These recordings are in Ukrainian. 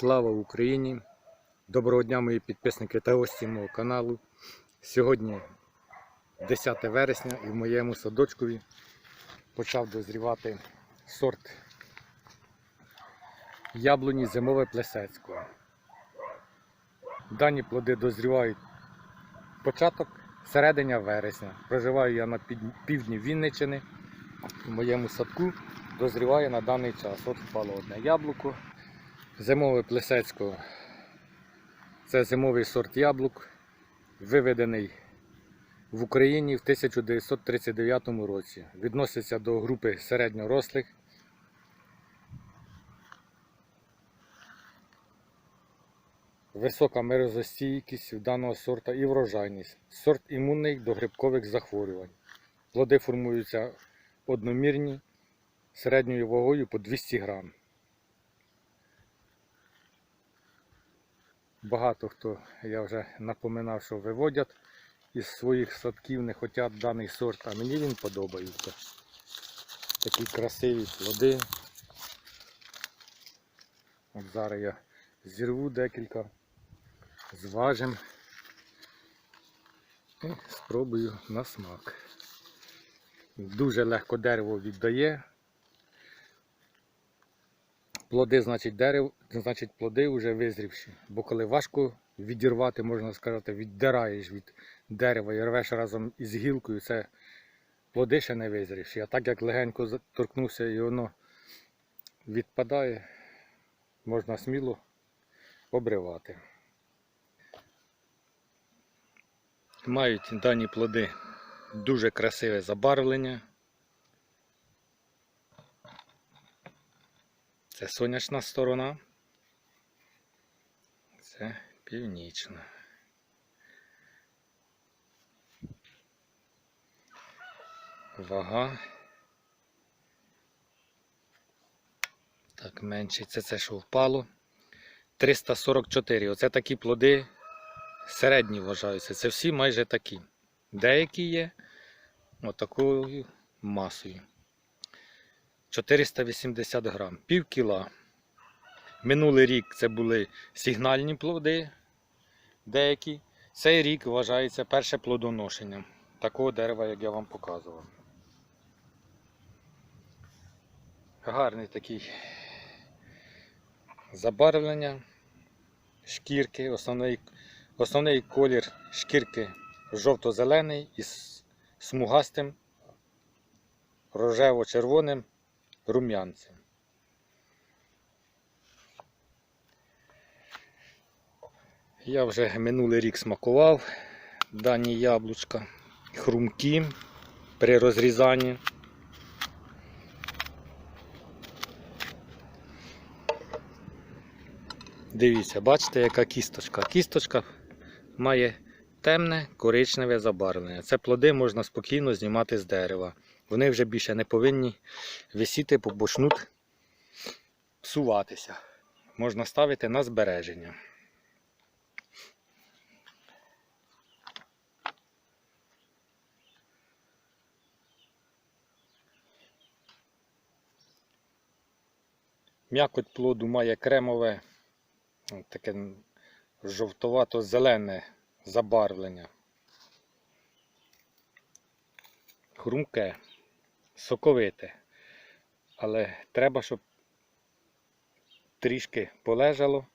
Слава Україні! Доброго дня, мої підписники та гості мого каналу. Сьогодні 10 вересня і в моєму садочкові почав дозрівати сорт яблуні зимове плесецького. Дані плоди дозрівають початок серединя вересня. Проживаю я на півдні Вінниччини. В моєму садку дозріває на даний час. От впало одне яблуко. Зимове плесецького. Це зимовий сорт яблук, виведений в Україні в 1939 році. Відноситься до групи середньорослих. Висока мерезостійкість в даного сорта і врожайність. Сорт імунний до грибкових захворювань. Плоди формуються одномірні середньою вагою по 200 грам. Багато хто, я вже напоминав, що виводять із своїх садків, не хочуть даний сорт, а мені він подобається. Такі красиві плоди. От зараз я зірву декілька, зважим і спробую на смак. Дуже легко дерево віддає. Плоди, значить, дерево, значить, плоди вже визрівші. Бо коли важко відірвати, можна сказати, віддираєш від дерева і рвеш разом із гілкою, це плоди ще не визрівші. А так як легенько за- торкнувся і воно відпадає, можна сміло обривати. Мають дані плоди дуже красиве забарвлення. Це сонячна сторона. Це північна. Вага. Так, менше. Це це що впало. 344. Оце такі плоди середні вважаються. Це всі майже такі. Деякі є отакою масою. 480 грам, пів кіла. Минулий рік це були сигнальні плоди деякі. Цей рік вважається перше плодоношення такого дерева, як я вам показував. Гарний такий забарвлення шкірки. Основний, основний колір шкірки жовто-зелений із смугастим рожево-червоним рум'янцем. Я вже минулий рік смакував дані яблучка, хрумкі при розрізанні. Дивіться, бачите, яка кісточка. Кісточка має темне коричневе забарвлення. Це плоди можна спокійно знімати з дерева. Вони вже більше не повинні висіти, бо почнуть псуватися. Можна ставити на збереження. М'якоть плоду має кремове, таке жовтовато-зелене забарвлення. Хрумке, соковите. Але треба, щоб трішки полежало,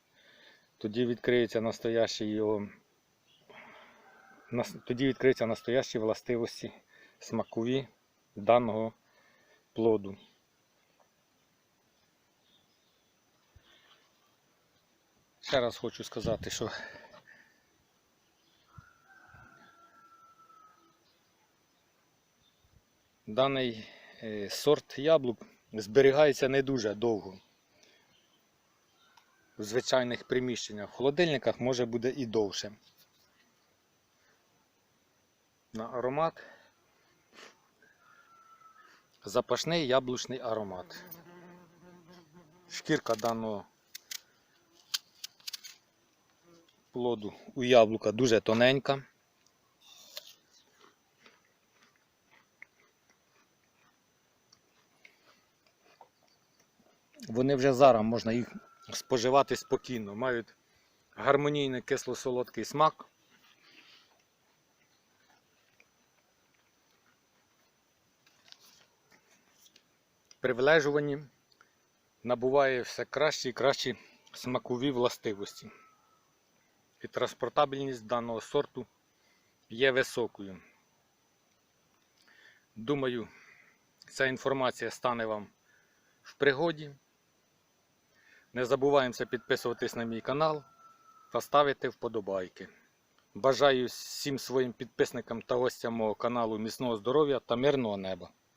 тоді відкриються настоящі його. Тоді відкриються настоящі властивості смакові даного плоду. Ще раз хочу сказати, що даний е, сорт яблук зберігається не дуже довго. В звичайних приміщеннях. В холодильниках може буде і довше. На аромат. Запашний яблучний аромат. Шкірка даного плоду у яблука дуже тоненька. Вони вже зараз можна їх споживати спокійно, мають гармонійний кисло-солодкий смак. При влежуванні набуває все кращі і кращі смакові властивості. І транспортабельність даного сорту є високою. Думаю, ця інформація стане вам в пригоді. Не забуваємося підписуватись на мій канал та ставити вподобайки. Бажаю всім своїм підписникам та гостям мого каналу міцного здоров'я та мирного неба.